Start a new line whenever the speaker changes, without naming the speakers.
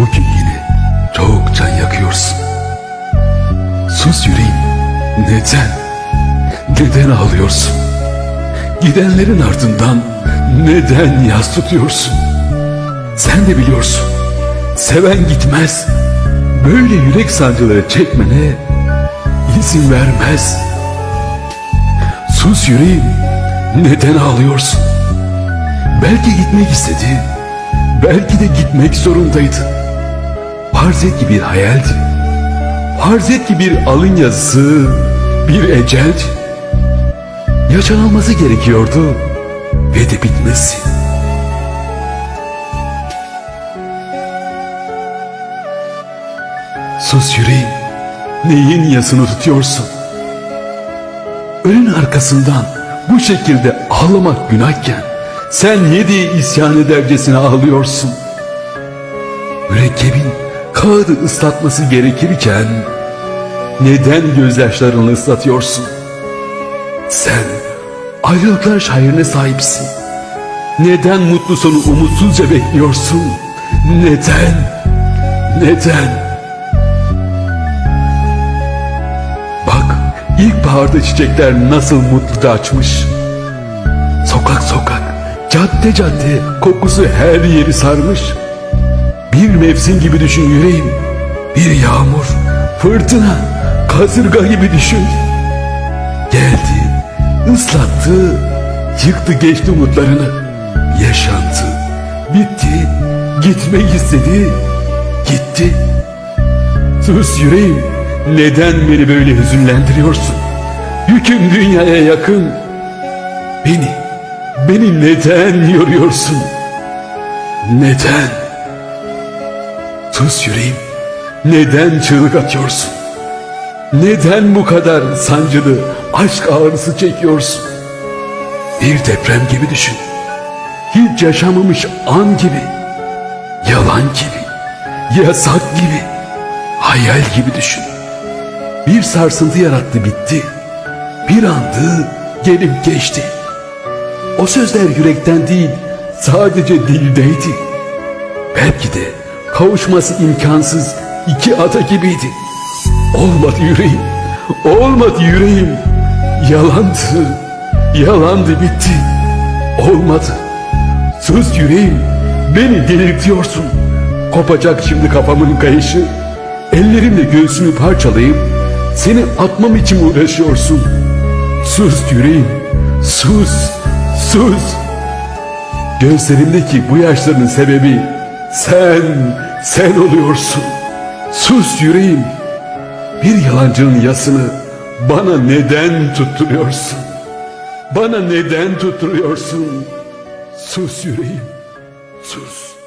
Bugün yine çok can yakıyorsun. Sus yüreğim. Neden? Neden ağlıyorsun? Gidenlerin ardından neden yas tutuyorsun? Sen de biliyorsun. Seven gitmez. Böyle yürek sancıları çekmene izin vermez. Sus yüreğim. Neden ağlıyorsun? Belki gitmek istedi. Belki de gitmek zorundaydı. Farz et ki bir hayaldi. Farz et ki bir alın yazısı, bir eceldi. Yaşanılması gerekiyordu ve de bitmesi. Sus yüreğim, neyin yasını tutuyorsun? Ölün arkasından bu şekilde ağlamak günahken sen ne diye isyan edercesine ağlıyorsun? Mürekkebin kağıdı ıslatması gerekirken neden gözyaşlarını ıslatıyorsun? Sen ayrılıklar şairine sahipsin. Neden mutlu sonu umutsuzca bekliyorsun? Neden? Neden? Bak ilkbaharda çiçekler nasıl mutlu da açmış. Sokak sokak, cadde cadde kokusu her yeri sarmış. Bir mevsim gibi düşün yüreğim. Bir yağmur, fırtına, kasırga gibi düşün. Geldi, ıslattı, yıktı geçti umutlarını. Yaşandı, bitti, gitmek istedi, gitti. Sus yüreğim, neden beni böyle hüzünlendiriyorsun? Yüküm dünyaya yakın. Beni, beni neden yoruyorsun? Neden? Sus yüreğim, neden çığlık atıyorsun? Neden bu kadar sancılı aşk ağrısı çekiyorsun? Bir deprem gibi düşün. Hiç yaşamamış an gibi. Yalan gibi. Yasak gibi. Hayal gibi düşün. Bir sarsıntı yarattı bitti. Bir andı gelip geçti. O sözler yürekten değil sadece dildeydi. Belki de kavuşması imkansız iki ada gibiydi. Olmadı yüreğim, olmadı yüreğim. Yalandı, yalandı bitti. Olmadı. Sus yüreğim, beni delirtiyorsun. Kopacak şimdi kafamın kayışı. Ellerimle göğsümü parçalayıp seni atmam için uğraşıyorsun. Sus yüreğim, sus, sus. Gözlerimdeki bu yaşların sebebi sen, sen oluyorsun. Sus yüreğim. Bir yalancının yasını bana neden tutturuyorsun? Bana neden tutturuyorsun? Sus yüreğim, sus.